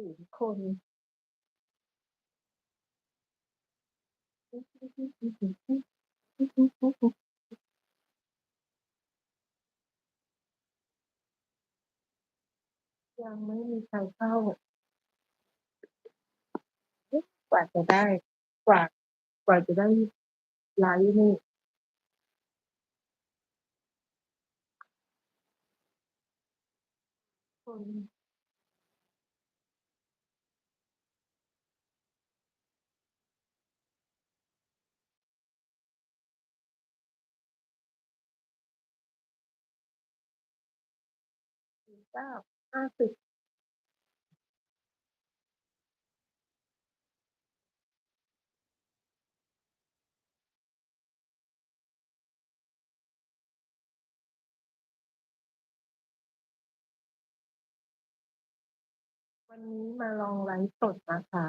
ศูนย์คนยังไม่มีใครเข้ากว่าจะได้ กว่ากว่าจะได้ไลฟ์นี่คน 49 50วันนี้มาลองไลฟ์สดนะคะ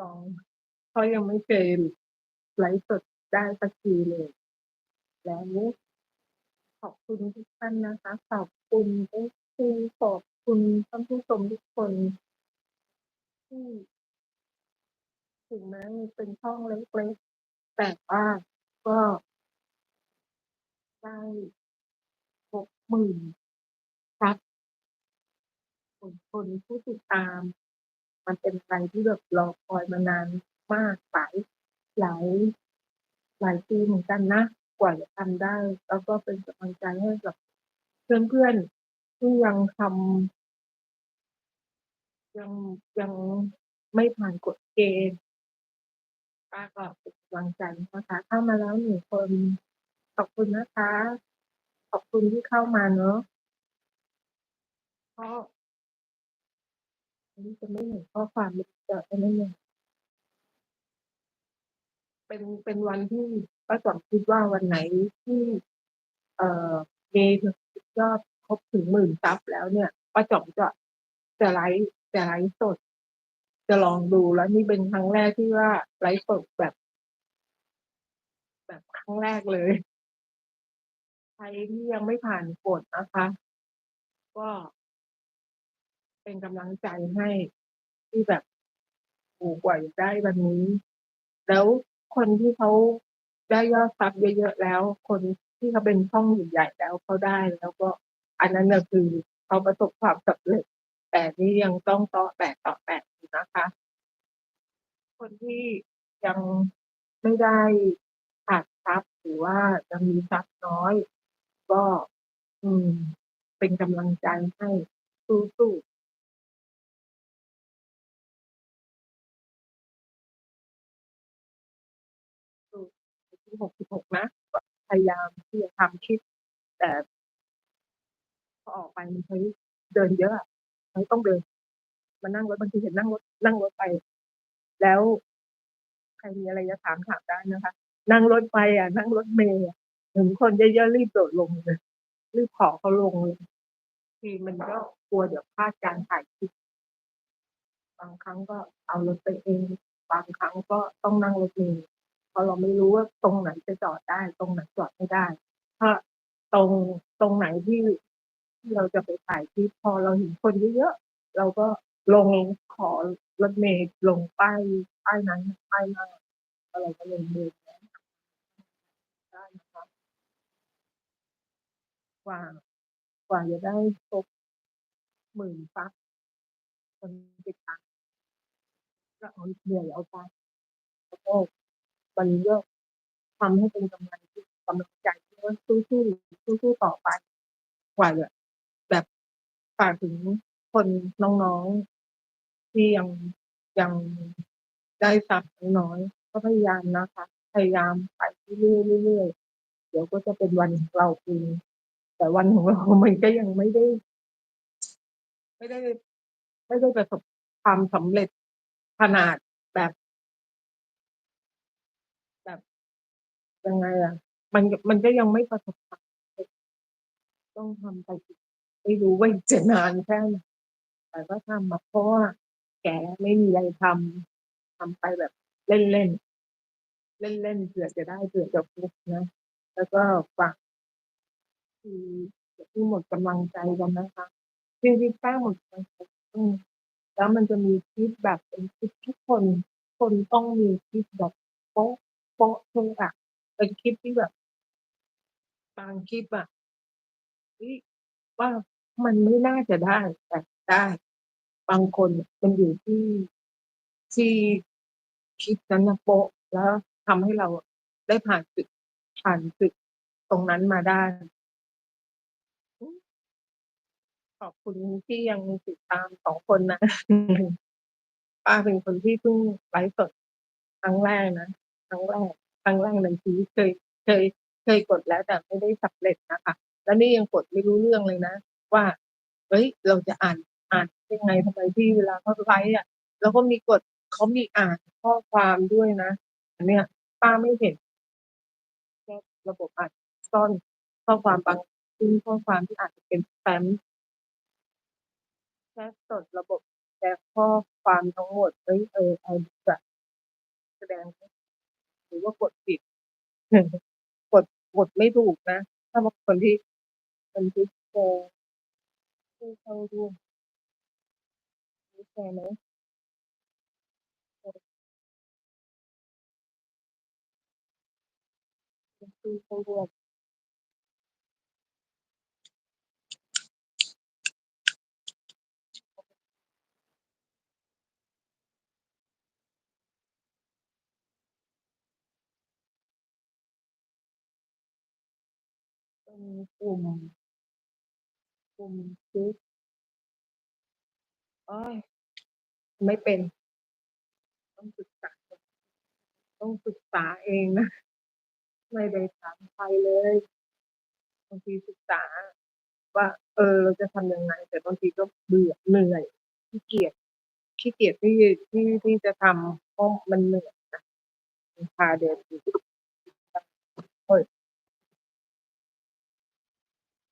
ลองเพราะยังไม่เคยไลฟ์สดได้สักทีเลย แล้วข อบคุณทุกท่านนะคะ ขอบคุณ FC ขอบคุณท่านผู้ชมทุกคน ที่ถึงแม้มันเป็นช่องเล็กๆแต่ว่าก็ได้60,000ซับคนคนผู้ติดตาม มันเป็นอะไรที่แบบรอคอยมานานมากหลายหลายหลายปีเหมือนกันนะ ว่าจะทำได้ แล้วก็เป็นกำลังใจให้กับเพื่อนๆที่ยังทำยังยังไม่ผ่านกฎเกณฑ์ป้าก็เป็นกำลังใจนะคะเข้ามาแล้ว1คนขอบคุณนะคะ ขอบคุณที่เข้ามาเนาะก็อันนี้จะไม่เห็นข้อความมันจะไอ้นั่นเป็นเป็นวันที่ ป้าจ๋อมคิดว่าวันไหนที่ เอ่อมียอดครบถึง10,000ซับแล้วเนี่ยป้าจ๋อมจะจะไลฟ์จะไลฟ์สด จะลองดูแล้วนี่เป็นครั้งแรกที่ว่าไลฟ์สดแบบ แบบครั้งแรกเลย ใครที่ยังไม่ผ่านกฎนะคะ ก็เป็นกำลังใจให้ที่แบบโอ้กว่าจะได้วันนี้ แล้วคนที่เขา ได้ยอดซับเยอะ ๆ แล้ว คนที่เขาเป็นช่องใหญ่ ๆ แล้วเขาได้ แล้วก็อันนั้นน่ะ คือเขาประสบความสำเร็จ แต่นี่ยังต้องเตาะแตะๆอยู่นะคะ คนที่ยังไม่ได้ขาดซับหรือว่ายังมีซับน้อย ก็ อืม เป็นกำลังใจให้ สู้ ๆ วันที่66นะก็พยายามที่จะทำคลิป แต่พอออกไปมันใช้เดินเยอะอะมันต้องเดิน มานั่งรถบางทีเห็นนั่งรถนั่งรถไป แล้วใครมีอะไรจะถามถามได้นะคะ นั่งรถไปอะ นั่งรถเมล์อะเห็นคนเยอะๆรีบโดดลงเลยรีบขอเขาลงเลยทีมันก็กลัวเดี๋ยวพลาดการถ่ายคลิปบางครั้งก็เอารถไปเอง บางครั้งก็ต้องนั่งรถเมล์ พราะเราไม่รู้ว่าตรงไหนจะจอดได้ ตรงไหนจอดไม่ได้ถ้าตรงตรงไหนที่ที่เราจะไปถ่ายคลิปพอเราเห็นคนเยอะๆเราก็ลงขอรถเมล์ลงป้ายป้ายนั้นป้ายหน้าแล้วเราก็ลงเดินได้นะคะกว่ากว่าจะได้ครบ10,000ซับคนติดตามก็เอาเหนื่อยเอาใจแล้วก็ มันก็ทำให้เป็นกำลังที่กำลังใจที่ว่าสู้ๆสู้ๆต่อไปกว่าจะแบบฝากถึงคนน้องๆ ที่ยังยังได้ซับน้อยก็พยายามนะคะ พยายามไปเรื่อยเรื่อยเดี๋ยวก็จะเป็นวันของเราเองแต่วันของเรา มันก็ยังไม่ได้ ไม่ได้ ไม่ได้ประสบความสำเร็จขนาดแบบ แบบ ยังไงอะ มัน มันก็ยังไม่ประสบความสำเร็จ ต้องทำไปอีก ไม่รู้ว่าอีกจะนานแค่ไหน แต่ก็ทำอะ เพราะว่าแก่ไม่มีอะไรทำ ทำไปแบบเล่น ๆ เล่น ๆ เผื่อจะได้ เผื่อจะฟุกนะ แล้วก็ฝาก คือ อย่าเพิ่งหมดกำลังใจกันนะคะ จริงๆป้าหมดกำลังใจ อืม แล้วมันจะมีคลิปแบบเป็นคลิปทุกคน คนต้องมีคลิปแบบโป๊ะ โป๊ะเลยอะ เป็นคลิปที่แบบบางคลิปอะว่ามันไม่น่าจะได้แต่ได้ บางคนมันอยู่ที่ที่คลิปนั้นน่ะโปะแล้วทำให้เราได้ผ่านจุดผ่านจุดตรงนั้นมาได้ ขอบคุณที่ยังติดตาม2คนนะป้าเป็นคนที่เพิ่งไลฟ์สดครั้งแรกนะครั้งแรก ครั้งแรกในชีวิตเคยเคยเคยกดแล้วแต่ไม่ได้สำเร็จนะค่ะแล้วนี่ยังกดไม่รู้เรื่องเลยนะ ว่าเฮ้ยเราจะอ่านอ่านยังไงทำไมที่เวลาเขาไลฟ์อะแล้วก็มีกดเขามีอ่านข้อความด้วยนะอันเนี้ยป้าไม่เห็นแค่ระบบอ่าจซ่อนข้อความบางซึ่งข้อความที่อาจจะเป็นสแปมแชตสดระบบแชตข้อความทั้งหมดเฮ้ยเออเอาดีกว่าแสดงห รือว่ากดผิดกดกดไม่ถูกนะ ถ้าบางคนที่บันทึกแชร์ผู้เข้าร่วมนี่แชร์ไหม?เออเป็นผู้เข้าร่วม เป็นกลุ่ม กลุ่มซิโอ๊ยไม่เป็น ต้องศึกษา ต้องศึกษาเองนะ ไม่ได้ถามใครเลยบางทีศึกษา ว่า เออเราจะทำยังไง แต่บางทีก็เบื่อเหนื่อยขี้เกียจขี้เกียจที่ที่ที่จะทำเพราะมันเหนื่อยนะพาเดินโอ๊ย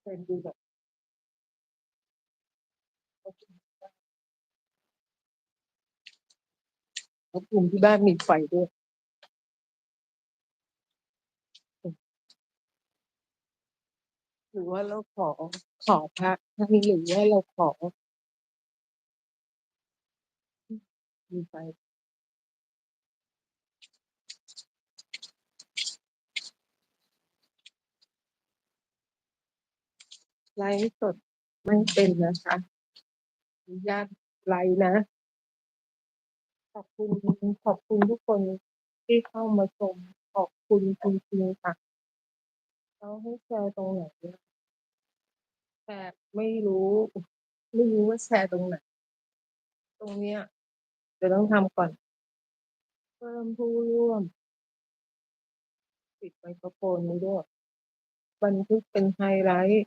เดินดูแบบแล้วกลุ่มที่บ้านมีไฟด้วยหรือว่าเราขอขอพระท่านหรือว่าเราขอมีไฟ ไลฟ์สดไม่เป็นนะคะอนุญาตไลฟ์นะ ขอบคุณขอบคุณทุกคนที่เข้ามาชม ขอบคุณจริงๆค่ะแล้วให้แชร์ตรงไหน?แชร์ไม่รู้ ไม่รู้ว่าแชร์ตรงไหน?ตรงเนี้ยเดี๋ยวต้องทำก่อน เพิ่มผู้ร่วม ปิดไมโครโฟนนี้ด้วยบันทึกเป็นไฮไลต์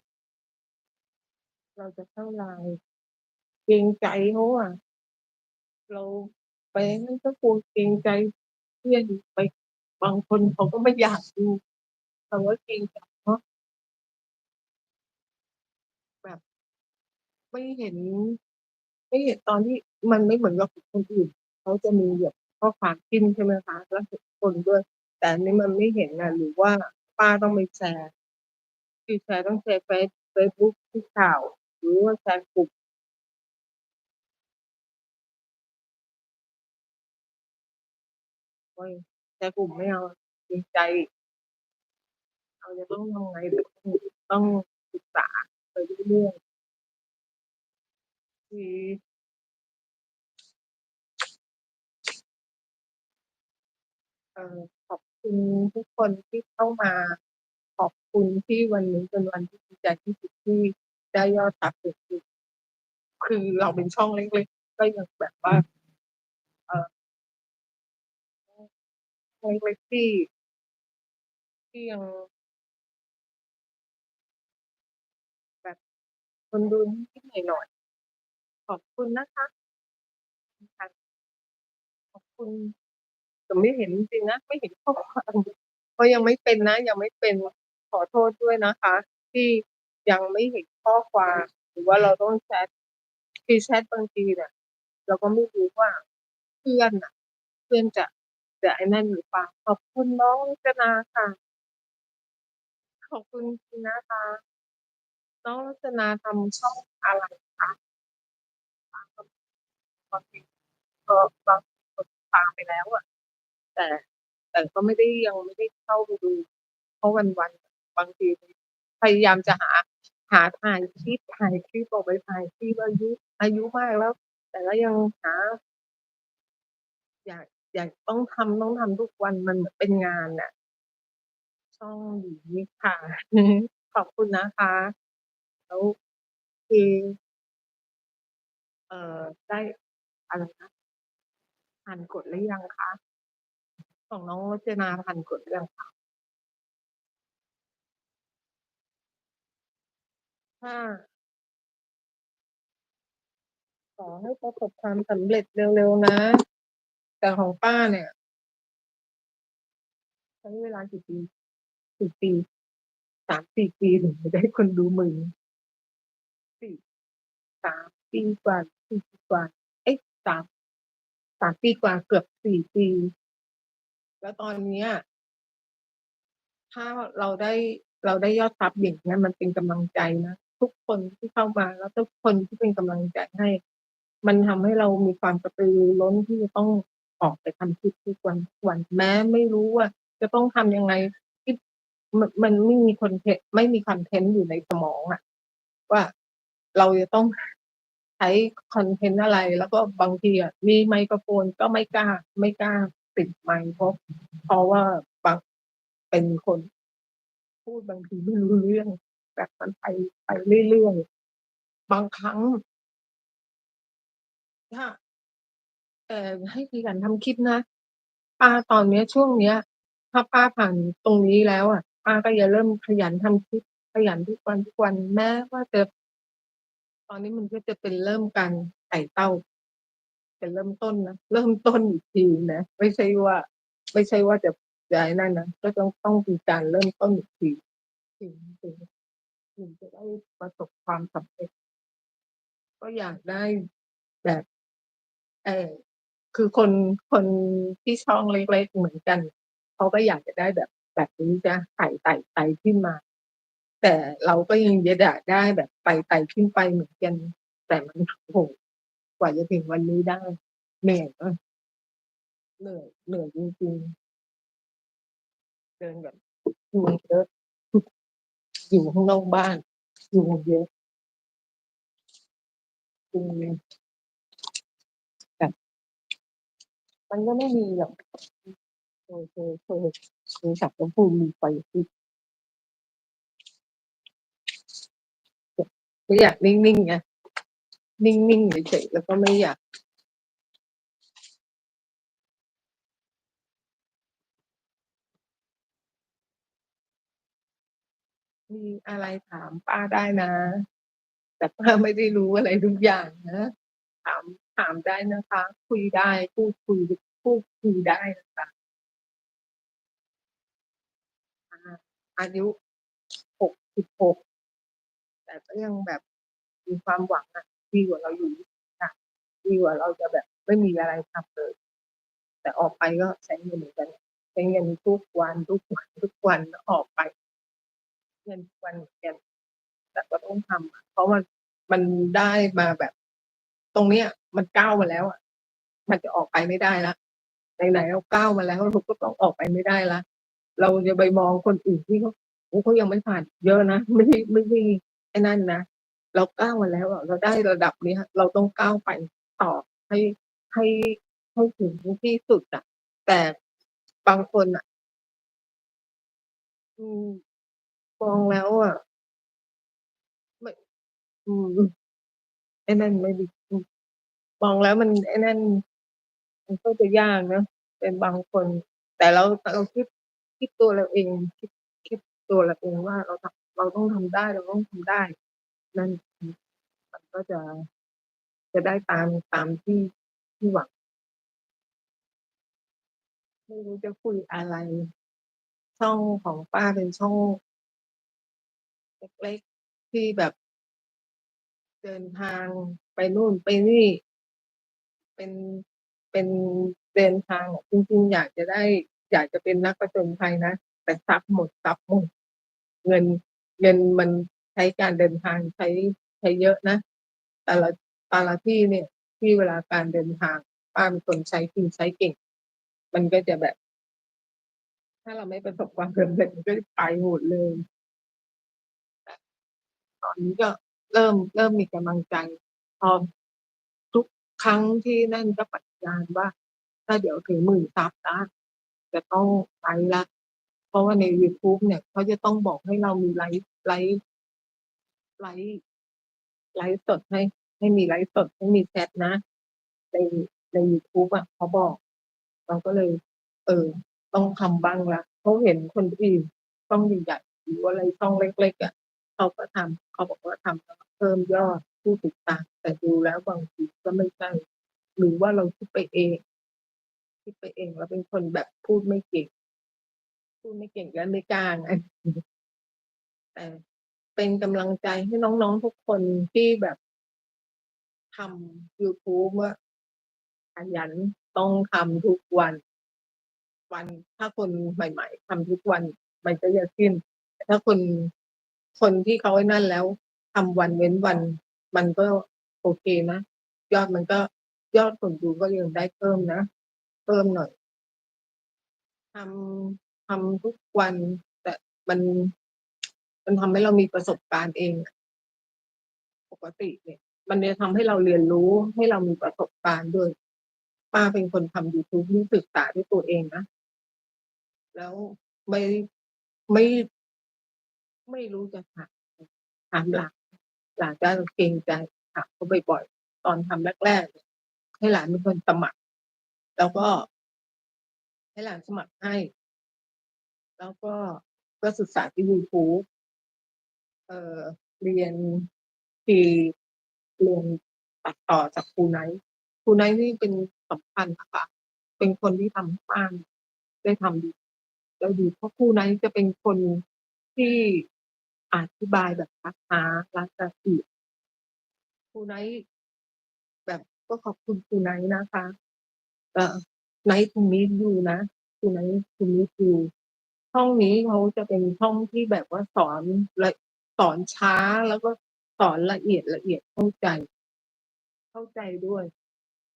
เราจะเข้า LINE เกรงใจเขาอะเราไปไอ้นั่นก็กลัวเกรงใจเพื่อนไปบางคนเขาก็ไม่อยากดูเราก็เกรงใจเนาะแบบไม่เห็น ไม่เห็นตอนที่มันไม่เหมือนกับของคนอื่นเขาจะมีแบบข้อความจิ้มใช่ไหมคะแล้วเห็นคนด้วย แต่อันนี้มันไม่เห็นอะหรือว่าป้าต้องไปแชร์คือแชร์ต้องแชร์เฟซเฟซบุ๊กที่ข่าวห รือว่าแชร์กลุ่มโอ๊ยแชร์กลุ่มไม่เอาเกรงใจอีกเราจะต้องทำไงดีอืมต้องศึกษาไปเรื่อยๆคือเอ่อขอบคุณทุกคนที่เข้ามา ขอบคุณที่วันนี้เป็นวันที่ดีใจที่สุดที่ ได้ยอดซับสูงสุดคือเราเป็นช่องเล็กๆก็ยังแบบว่า เอ่อช่องเล็กๆที่ที่ยังแบบคนดูนิดๆหน่อยๆขอบคุณนะคะขอบคุณค่ะขอบคุณแต่ไม่เห็นจริงๆนะไม่เห็นข้อความเพราะยังไม่เป็นนะยังไม่เป็นขอโทษด้วยนะคะ ที่ยังไม่เห็น ข้อความหรือว่าเราต้องแชตคือแชตบางทีเนี่ยเราก็ไม่รู้ว่าเพื่อนน่ะ เพื่อนจะจะไอ้นั่นหรือเปล่าขอบคุณน้องรจนาค่ะ ขอบคุณจริงนะคะ น้องรจนาทำช่องอะไรคะ?บางทีก็บางคนตามไปแล้วอะแต่แต่ก็ไม่ได้ยังไม่ได้เข้าไปดู เพราะวันๆบางทีพยายามจะหา หาถ่ายคลิป ถ่ายคลิป ออกไปถ่ายคลิป อายุ อายุมากแล้ว แต่ก็ยังหา อยาก อยากต้องทำต้องทำทุกวันมันเหมือนเป็นงานน่ะ ช่องนี้ค่ะ ขอบคุณนะคะ แล้วคือ เอ่อ ได้ อะไรนะ ผ่านกดหรือยังคะ?ของน้องรจนาผ่านกดหรือยังคะ? ค่ะ ขอให้ประสบความสำเร็จเร็วๆนะ แต่ของป้าเนี่ย ใช้เวลากี่ปีกี่ปี3-4ปีถึงจะได้คนดู10,000 4 3ปีกว่า4ปีกว่า เอ๊ะ3 3ปีกว่าเกือบ4ปี แล้วตอนเนี้ย ถ้าเราได้เราได้ยอดซับอย่างเงี้ยมันเป็นกำลังใจนะ ทุกคนที่เข้ามา แล้วทุกคนที่เป็นกำลังใจให้ มันทำให้เรามีความกระตือรือร้นที่จะต้องออกไปทำคลิปทุกวันๆแม้ไม่รู้ว่า จะต้องทำยังไงที่มันไม่มีคอนเทนต์ไม่มีคอนเทนต์อยู่ในสมองอะว่าเราจะต้องใช้คอนเทนต์อะไร แล้วก็บางทีอะมีไมโครโฟนก็ไม่กล้า ไม่กล้าติดไมค์เพราะเพราะว่าบางเป็นคน พูดบางทีไม่รู้เรื่อง แบบมันไปไปเรื่อยๆ บางครั้งถ้าแต่ให้ขยันทำคลิปนะป้าตอนเนี้ยช่วงเนี้ย ถ้าป้าผ่านตรงนี้แล้วอะป้าก็จะเริ่มขยันทำคลิปขยันทุกวันๆแม้ว่าจะตอนนี้มันก็จะเป็นเริ่มการไต่เต้าเป็นเริ่มต้นนะเริ่มต้นอีกทีนะไม่ใช่ว่า ไม่ใช่ว่าจะจะไอ้นั่นนะก็ต้องต้องมีการเริ่มต้นอีกทีถึงถึง ถึงจะได้ประสบความสำเร็จ ก็อยากได้แบบเออคือคนคนที่ช่องเล็กๆเหมือนกันเขาก็อยากจะได้แบบแบบนี้นะไต่ไต่ไต่ขึ้นมา แต่เราก็ยังจะอยากได้แบบไต่ไต่ขึ้นไปเหมือนกัน แต่มันโอ้โฮกว่าจะถึงวันนี้ได้เหนื่อยมากเหนื่อยเหนื่อยจริงๆเดินแบบยุงเยอะ อยู่ข้างนอกบ้านยุงเยอะยุงแบบมันก็ไม่มีหรอกเคยเคยเคยเคยจับแล้วพูดมีไฟขึ้นแบบไม่อยากนิ่งๆไงนิ่งๆเฉยๆแล้วก็ไม่อยาก มีอะไรถามป้าได้นะ แต่ป้าไม่ได้รู้อะไรทุกอย่างนะถามถามได้นะคะ คุยได้พูดคุยพูดคุยได้นะคะอาอายุ66แต่ก็ยังแบบมีความหวังอะดีกว่าเราอยู่ค่ะดีกว่าเราจะแบบไม่มีอะไรทำเลย แต่ออกไปก็ใช้เงินเหมือนกันใช้เงินทุกวันทุกวันทุกวันแล้วออกไป เงินวันเหมือนกันแต่ก็ต้องทำเพราะมันมันได้มาแบบ ตรงเนี้ย มันก้าวมาแล้วอะมันจะออกไปไม่ได้ล้วไหนๆเราก้าวมาแล้วเราก็ต้องออกไปไม่ได้ล้วเราจะไปมองคนอื่นที่เขาโอ้เขายังไม่ผ่านเยอะนะไม่ใช่ไม่ใช่ไอ้นั่นนะเราก้าวมาแล้วเราได้ระดับนี้เราต้องก้าวไปต่อให้ให้ให้ถึงที่สุดอะแต่บางคนน่ะ มองแล้วอะ ไม่ อืม ไอ้นั่นไม่ดี อืม มองแล้วมันไอ้นั่น มันก็จะยากนะ เป็นบางคน แต่เราเราคิด คิดตัวเราเอง คิด คิดตัวเราเองว่า เราทำ เราต้องทำได้ เราต้องทำได้ นั่น อืม มันก็จะ จะได้ตาม ตามที่ ที่หวัง ไม่รู้จะคุยอะไร ช่องของป้าเป็นช่อง เล็ก ๆ ที่แบบ เดินทางไปนู่นไปนี่ เป็นเป็นเดินทางอะจริงๆ อยากจะได้ อยากจะเป็นนักผจญภัยนะ แต่ทรัพย์หมดทรัพย์หมดเงินเงินมันใช้การเดินทางใช้ใช้เยอะนะ แต่ละแต่ละที่เนี่ย ที่เวลาการเดินทางป้าเป็นคนใช้กินใช้เก่ง มันก็จะแบบ ถ้าเราไม่ประสบความสำเร็จมันก็จะไปหมดเลย ตอนนี้ก็เริ่มเริ่มมีกำลังใจพอทุกครั้งที่นั่นก็ปฏิญาณว่า ถ้าเดี๋ยวถึง10,000ซับนะจะต้องไลฟ์ล้วเพราะว่าในยูทูบเนี่ยเขาจะต้องบอกให้เรามีไลฟ์ไลฟ์ไลฟ์ไลฟ์สดให้ ให้มีไลฟ์สดให้มีแชตนะ ในในยูทูบอะเขาบอก เราก็เลย เออ ต้องทำบ้างล้วเพราะเห็นคนอื่นช่องใหญ่ๆหรือว่าอะไรช่องเล็กๆอะ เขาก็ทำเขาบอกว่าทำเพิ่มยอดผู้ติดตามแต่ดูแล้วบางทีก็ไม่ใช่หรือว่าเราคิดไปเองคิดไปเองเราเป็นคนแบบพูดไม่เก่ง พูดไม่เก่งและไม่กล้าไงแต่เป็นกำลังใจให้น้องๆทุกคนที่แบบทำยูทูบอะขยันต้องทำทุกวัน วันถ้าคนใหม่ ๆทำทุกวัน มันก็จะขึ้นแต่ถ้าคน คนที่เขาไอ้นั่นแล้วทำวันเว้นวัน มันก็โอเคนะยอดมันก็ยอดคนดูก็ยังได้เพิ่มนะเพิ่มหน่อยทำทำทุกวัน แต่มัน มันทำให้เรามีประสบการณ์เอง ปกติเนี่ย มันจะทำให้เราเรียนรู้ให้เรามีประสบการณ์ด้วยป้าเป็นคนทำยูทูบที่ศึกษาด้วยตัวเองนะแล้วไม่ไม่ ไม่รู้จะถามถามหลานหลานก็เกรงใจถามเขาบ่อยๆตอนทำแรกๆให้หลานเป็นคนสมัคร แล้วก็ ให้หลานสมัครให้ แล้วก็ก็ศึกษาที่ยูทูบเอ่อเรียนที่เรียนตัดต่อจากครูไนท์ครูไนท์นี่เป็นสำคัญนะคะเป็นคนที่ทำให้ป้าได้ทำดีได้ดีเพราะครูไนท์จะเป็นคนที่ อธิบายแบบช้าๆและละเอียดครูไนท์แบบก็ขอบคุณครูไนท์นะคะ เอ่อ Nice to meet you นะครูไนท์ to meet you ช่องนี้เขาจะเป็นช่องที่แบบว่าสอนละสอนช้าแล้วก็สอนละเอียดๆเอียดเข้าใจ เข้าใจด้วย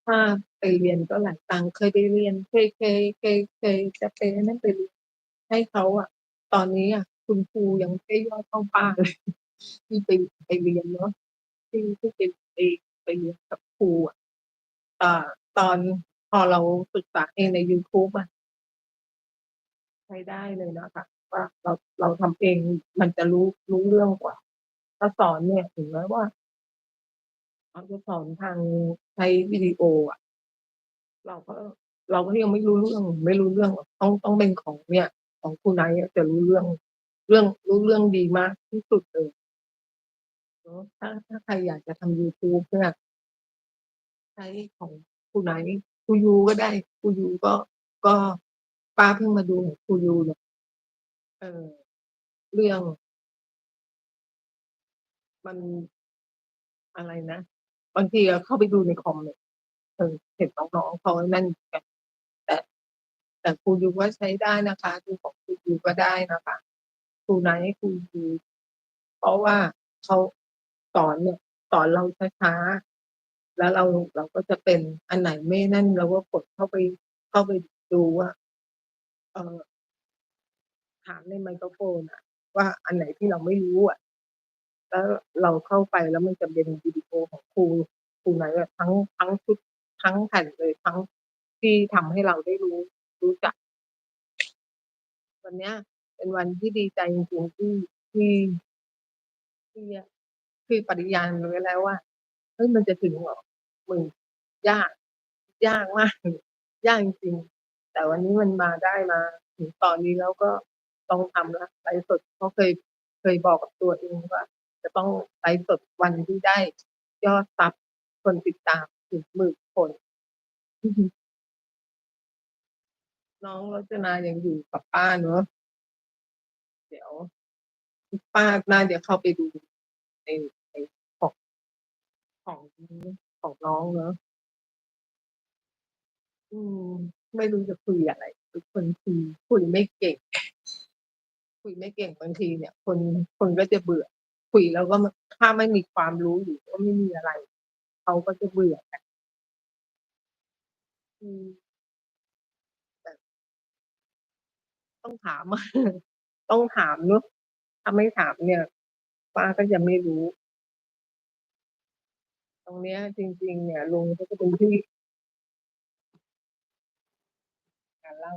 ถ้าไปเรียนก็หลายตังค์เคยไปเรียนเคยเคยเคยเคยจะไปนั่นไปเรียนให้เขาอะตอนนี้อะ คุณครูยังไม่ได้ยอเท่าป้าเลย ที่ไปไปเรียนเนาะที่ที่ไปไปไปเรียนกับครูอะอ่าตอนพอเราศึกษาเองในยูทูบอะใช้ได้เลยนะคะว่าเราเราทำเองมันจะรู้รู้เรื่องกว่าถ้าสอนเนี่ยถึงแม้ว่าเขาจะสอนทางใช้วิดีโออะ เราก็เราก็ยังไม่รู้เรื่องไม่รู้เรื่องต้องต้องเป็นของเนี่ย ของครูไนท์อะจะรู้เรื่อง เรื่องรู้เรื่องดีมากที่สุดเลยเนาะถ้าถ้าใครอยากจะทำยูทูบเนี่ยใช้ของครูไหนครูยูก็ได้ครูยูก็ก็ป้าเพิ่งมาดูของครูยูเนี่ยเออเรื่อง มันอะไรนะบางทีเข้าไปดูในคอมเนี่ยเออเห็นน้องๆเขาไอ้นั่นกันแต่แต่ครูยูก็ใช้ได้นะคะดูของครูยูก็ได้นะคะ รูไนท์ครูยูเพราะว่าเขาสอนเนี่ยสอนเราช้าๆแล้วเราเราก็จะเป็นอันไหนไม่นั่นเราก็กดเข้าไปเข้าไปดูว่าเออถามในไมโครโฟนอะว่าอันไหนที่เราไม่รู้อะแล้วเราเข้าไปแล้วมันจะเป็นวิดีโอของครูครูไหนท์อะทั้งทั้งชุดทั้งแผ่นเลยทั้งที่ทำให้เราได้รู้รู้จัก วันเนี้ย เป็นวันที่ดีใจจริงๆที่ที่ที่คือปฏิญาณไว้แล้วว่าเฮ้ยมันจะถึงหรอ10,000ยาก ยากมาก ยากจริงแต่วันนี้มันมาได้มาถึงตอนนี้แล้วก็ต้องทำล้วไลฟ์สดเพราเคยเคยบอกกับตัวเองว่า จะต้องไลฟ์สดวันที่ได้ ยอดซับคนติดตามถึง10,000คน น้องรจนายังอยู่กับป้าเนาะ ยวป้าน่าจะเข้าไปดูในในของของของน้องเนาะอืม ไม่รู้จะคุยอะไรเป็นคนคุยคุยไม่เก่ง คุยไม่เก่งบางทีเนี่ย คนคนก็จะเบื่อ คุยแล้วก็ถ้าไม่มีความรู้หรือว่าไม่มีอะไรเขาก็จะเบื่อกันอืมแต่ต้องถาม ต้องถามเนาะถ้าไม่ถามเนี่ย ป้าก็จะไม่รู้ ตรงเนี้ย จริง ๆ เนี่ยลุงเขาจะเป็นที่การเล่า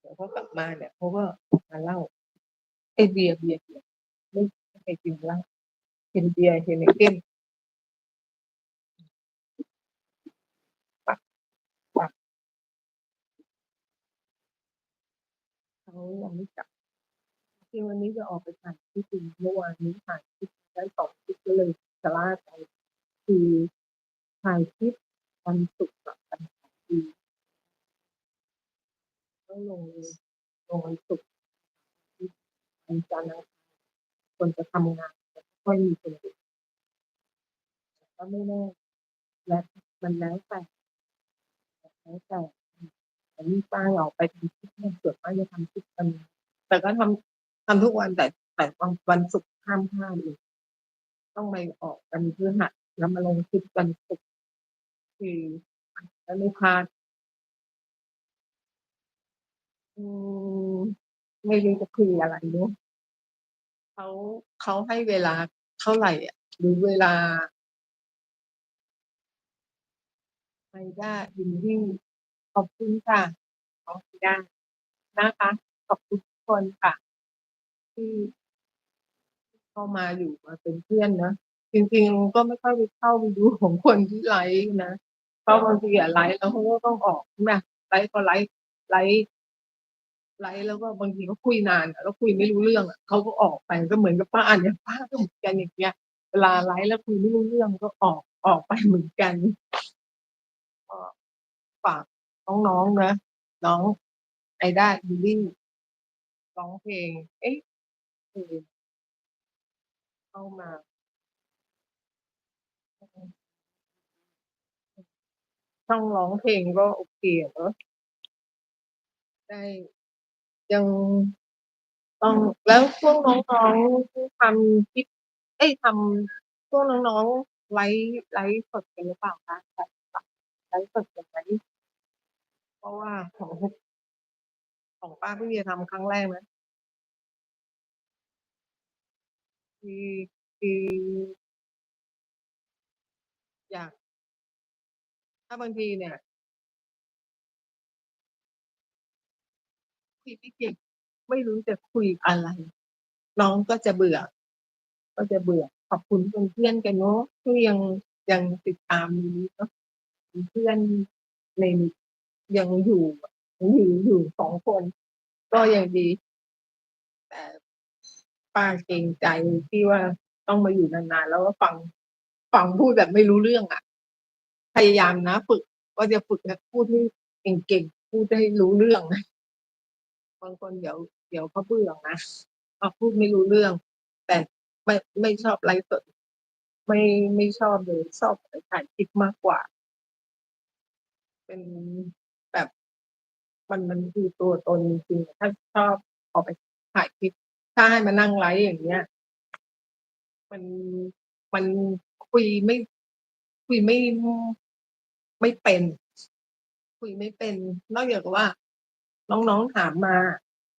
เดี๋ยวเขากลับมาเนี่ยเขาก็มาเล่าเอ๊ยเบียเบียเบียไม่ไม่กินเหล้ากินเบียร์ Heineken ปัก ปัก เขายังไม่กลับ จ ริงๆวันนี้จะออกไปถ่ายคลิปอยู่เมื่อวานนี้ถ่ายคลิปได้2คลิปก็เลยชะล่าใจคือถ่ายคลิปวันศุกร์กับวันเสาร์อืมต้องลงลงวันศุกร์วันจันทร์อังคารคนจะทำงานจะค่อยมีคนดูแต่ก็ไม่แน่แล้วมันแล้วแต่แล้วแต่อืมแต่นี่ป้าออกไปทำคลิปเนี่ยส่วนมากจะทำคลิปวันแต่ก็ทำ ทำทุกวันแต่แต่วันศุกร์ห้ามพลาดเลยต้องไปออกวันพฤหัสแล้วมาลงคลิปวันศุกร์คือมันจะไม่พลาดอืมไม่รู้จะคุยอะไรเนาะเขาเขาให้เวลาเท่าไหรอะหรือเวลาไมด้ยินดีขอบคุณค่ะน้องไมด้นะคะขอบคุณทุกคนค่ะ ที่ เข้ามาอยู่มาเป็นเพื่อนนะ จริง ๆ ก็ไม่ค่อยไปเข้าไปดูของคนที่ไลฟ์นะ เพราะบางทีอะไลฟ์แล้วเขาก็ต้องออกใช่ไหมไลฟ์ก็ไลฟ์ไลฟ์ไลฟ์แล้วก็บางทีเขาคุยนานอะแล้วคุยไม่รู้เรื่องอะเขาก็ออกไปก็เหมือนกับป้าเนี่ยป้าก็เหมือนกันอย่างเงี้ย เวลาไลฟ์แล้วคุยไม่รู้เรื่องก็ออกออกไปเหมือนกันก็ฝากน้องๆนะน้องไมด้ายินดีร้องเพลง เอ๊ะ เพลงเข้ามา ช่องร้องเพลงก็โอเคเนาะได้ ยังต้องแล้วช่วงน้องๆทำคลิปเอ๊ยทำช่วงน้องๆไลฟ์ไลฟ์สดกันหรือเปล่าคะ?ไลฟ์สดกันไหม?เพราะว่าของของป้าเพิ่งจะทำครั้งแรกนะ คือคือ อยาก ถ้าบางทีเนี่ยคุยไม่เก่งไม่รู้จะคุยอะไร น้องก็จะเบื่อ ก็จะเบื่อ ขอบคุณเพื่อนกันเนาะที่ยังยังติดตามนี้เนาะเพื่อนในยังอยู่อยังอยู่อยู่2คน ก็ยังดี ป้าเกรงใจที่ว่าต้องมาอยู่นานๆแล้วก็ฟังฟังพูดแบบไม่รู้เรื่องอะพยายามนะฝึกว่าจะฝึกพูดให้เก่งๆพูดให้รู้เรื่องบางคนเดี๋ยวเดี๋ยวเขาเบื่อนะพอพูดไม่รู้เรื่อง แต่ไม่ไม่ชอบไลฟ์สดไม่ไม่ชอบเลยชอบไปถ่ายคลิปมากกว่า เป็นแบบมันมันคือตัวตนจริงถ้าชอบออกไปถ่ายคลิป ถ้าให้มานั่งไลฟ์อย่างเงี้ย มันมันคุยไม่ คุยไม่ไม่เป็น คุยไม่เป็น นอกจากว่า น้องๆถามมา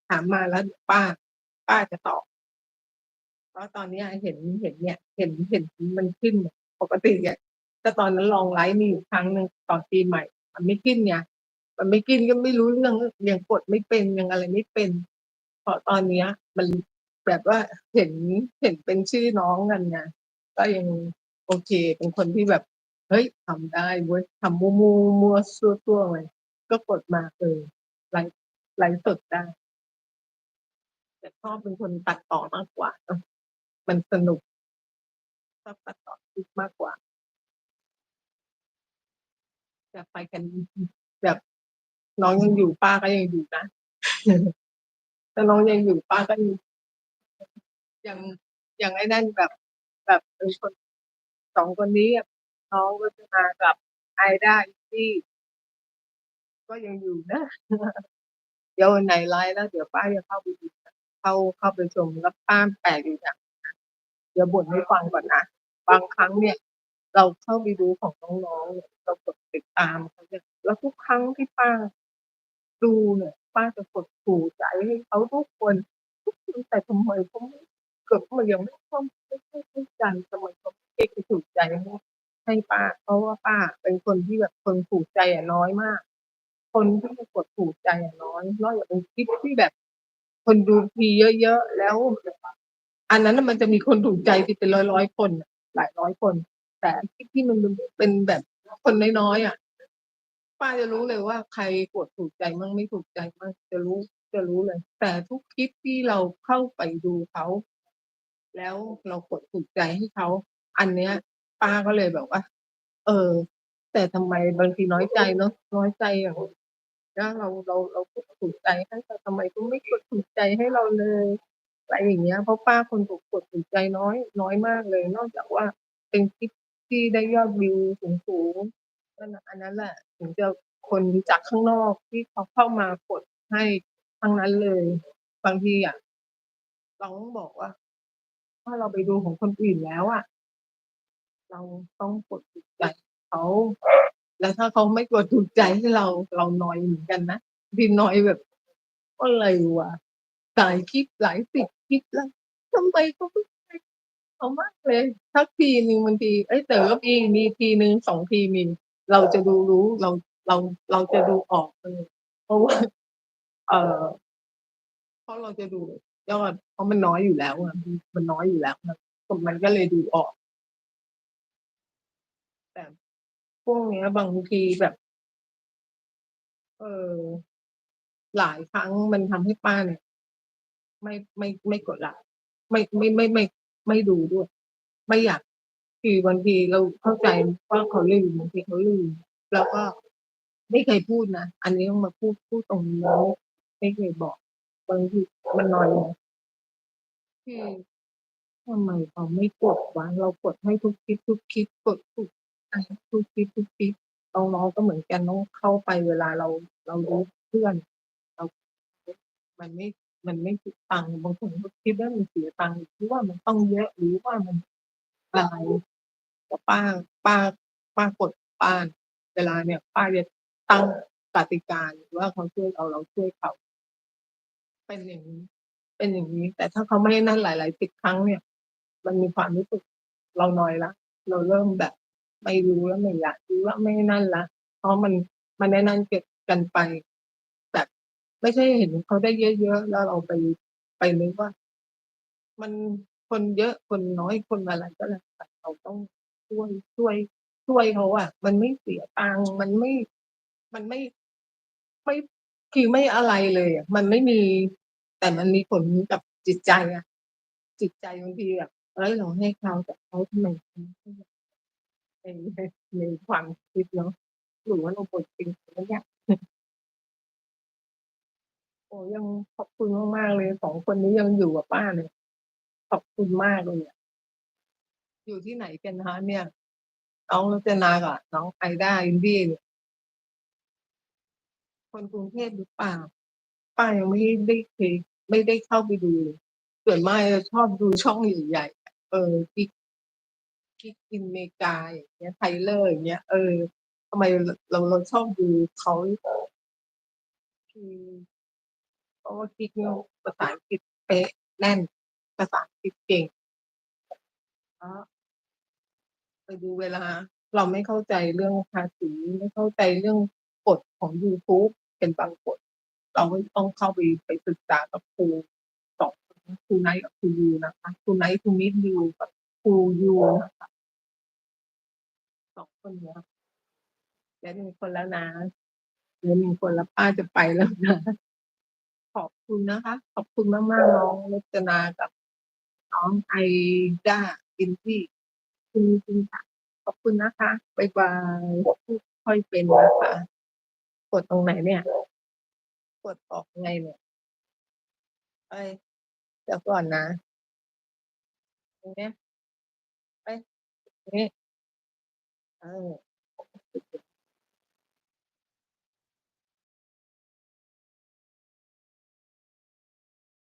ถามมาแล้วป้า ป้าจะตอบเพราะตอนนี้เห็นเห็นเนี่ย เห็นเห็นมันขึ้นปกติอะก็ตอนนั้นลองไลฟ์มีอยู่ครั้งหนึ่งตอนปีใหม่ มันไม่ขึ้นไงมันไม่ขึ้นก็ไม่รู้เรื่องยังกดไม่เป็นยังอะไรไม่เป็น พราะตอนเนี้ย มันแบบว่าเห็นเห็นเป็นชื่อน้องกันไงก็ยังโอเค เป็นคนที่แบบ เฮ้ยทำได้เว้ยทำมั่วๆมั่วซั่วๆไปก็กดมาเออไลฟ์ไลฟ์สดได้ แต่ชอบเป็นคนตัดต่อมากกว่าเนาะมันสนุกชอบตัดต่อคลิปมากกว่าจะไปกันแบบน้องยังอยู่ป้าก็ยังอยู่นะ ถ้าน้องยังอยู่ป้าก็ยังย่างย่างไอ้นั่นแบบ แบบเป็นคน2คนนี้น้องรจนากับไมด้ายินดีก็ยังอยู่นะเดี๋ยววันไหนไลฟ์แล้วเดี๋ยวป้าจะเข้าไปดูเข้าเข้าไปชมแล้วป้าแปลกอยู่อย่างเดี๋ยวบ่นให้ฟังก่อนนะบางครั้งเนี่ย เราเข้าไปดูของน้องๆเนี่ยเรากดติดตามเขาเนี่ยแล้วทุกครั้งที่ป้าดูเนี่ย ป้าจะกดถูกใจให้เขาทุกคนทุกคนแต่ทำไมเขาไม่เกิดมายังไม่เข้าไม่ค่อยเข้าใจทำไมเขาไม่ไปถูกใจให้ให้ป้า เพราะว่าป้าเป็นคนที่แบบคนถูกใจอะน้อยมาก คนที่มากดถูกใจอะน้อยนอกจากเป็นคลิปที่แบบ คนดูทีเยอะๆแล้ว อันนั้นมันจะมีคนถูกใจทีเป็นร้อยๆคนน่ะหลายร้อยคน แต่คลิปที่มันเป็นแบบคนน้อยๆอะ ป้าจะรู้เลยว่าใครกดถูกใจมั่งไม่ถูกใจมั่งจะรู้จะรู้เลย แต่ทุกคลิปที่เราเข้าไปดูเขาแล้วเรากดถูกใจให้เขาอันเนี้ย ป้าก็เลยแบบว่า เออ แต่ทำไมบางทีน้อยใจเนาะน้อยใจอย่างแล้วเราเราเรากดถูกใจให้แต่ทำไมเขาไม่กดถูกใจให้เราเลยอะไรอย่างเงี้ยเพราะป้าคนกดกดถูกใจน้อย น้อยมากเลย นอกจากว่าเป็นคลิปที่ได้ยอดวิวสูง นั่นอันนั้นแหละถึงจะคนจากข้างนอกที่เขาเข้ามากดให้ทั้งนั้นเลย บางทีอะเราต้องบอกว่า ถ้าเราไปดูของคนอื่นแล้วอะ เราต้องกดถูกใจเขาแล้วถ้าเขาไม่กดถูกใจให้เราเรานอยเหมือนกันนะบางทีนอยแบบอะไรวะหลายคลิปหลาย10คลิปแล้วทำไมเขาไม่เขามากเลยสักทีหนึ่งบางทีเอ๊ยแต่ก็มีมีทีหนึ่ง2ทีมี เราจะดูรู้เราเราเราจะดูออกเลยเพราะว่าเออเพราะเราจะดูยอดเพราะมันน้อยอยู่แล้วอะมันน้อยอยู่แล้วมันมันก็เลยดูออก แต่พวกเนี้ยบางทีแบบ เออหลายครั้งมันทำให้ป้าเนี่ย ไม่ไม่ไม่กดไลก์ไม่ไม่ไม่ไม่ไม่ดูด้วย ไม่อยาก คือบางทีเราเข้าใจว่าเขาลืมบางทีเขาลืมแล้วก็ไม่เคยพูดนะอันนี้ต้องมาพูดพูดตรงนี้แล้วไม่เคยบอกบางทีมันนอยไงที่ทำไมเขาไม่กดวะเรากดให้ทุกคลิปทุกคลิปกดถูกใจทุกคลิปทุกคลิปน้องๆก็เหมือนกันต้องเข้าไปเวลาเราเราดูเพื่อนเรา มันไม่มันไม่คิดตังค์บางคนเขาคิดว่ามันเสียตังค์หรือว่ามันต้องเยอะหรือว่ามันอะไร แต่ป้าป้าป้ากดป้าเวลาเนี่ย ป้าจะตั้งกติกาว่าเขาช่วยเราเราช่วยเขา เป็นอย่างงี้ เป็นอย่างงี้ แต่ถ้าเขาไม่นั่นหลายๆ10ครั้งเนี่ย มันมีความรู้สึกเรานอยล้วเราเริ่มแบบ ไม่รู้แล้วไม่อยากดูแล้วไม่นั่นล้วเพราะมันมันไอ้นั่นเก็บกันไปแบบไม่ใช่เห็นเขาได้เยอะๆแล้วเราไปไปนึกว่า มันคนเยอะคนน้อยคนอะไรก็แล้วแต่เราต้อง ช่วยช่วย ช่วยเขาอะมันไม่เสียตังค์มันไม่ มันไม่ไม่คือไม่อะไรเลยอะมันไม่มี แต่มันมีผลกับจิตใจอะจิตใจบางทีแบบเฮ้ยเราให้เขาแต่เขาทำไมเขาไม่ในในความคิดเนาะหรือว่าเรากดจริงหรือยังโอ้ยังขอบคุณมากๆเลย2คนนี้ยังอยู่กับป้าเลยขอบคุณมากเลยอะ อยู่ที่ไหนกันคะเนี่ย?น้องรจนากับน้องไอด้าอินดี้คนกรุงเทพหรือเปล่า?ป้ายังไม่ได้เคยไม่ได้เข้าไปดูเลยส่วนมากจะชอบดูช่องใหญ่ๆเออกิ๊กกิ๊กอินเมกาอย่างเงี้ย Tyler อย่างเงี้ยเออทำไมเราเราชอบดูเขาคือเพราะว่ากิ๊กเนี่ยภาษาอังกฤษเป๊ะแน่นภาษาอังกฤษเก่งเพราะ ไปดูเวลา เราไม่เข้าใจเรื่องภาษีไม่เข้าใจเรื่องกฎของยูทูบเป็นบางกฎเราก็ต้องเข้าไปไปศึกษากับครู2คนนะครูไนท์กับครูยูนะคะครูไนท์ to meet you กับครูยูนะคะ2คนเนี้ยเหลือ1คนแล้วนะเหลือ1คนแล้วป้าจะไปแล้วนะขอบคุณนะคะ ขอบคุณมากๆน้องรจนากับน้องไอด้าอินซี่ คุณจริง ๆ ค่ะ ขอบคุณนะคะ บ๊ายบาย พูดไม่ค่อยเป็นนะคะ กดตรงไหนเนี่ย?กดออกไงเนี่ย?เฮ้ย เดี๋ยวก่อนนะ ตรงเนี้ย เอ๊ะตรงนี้ เออ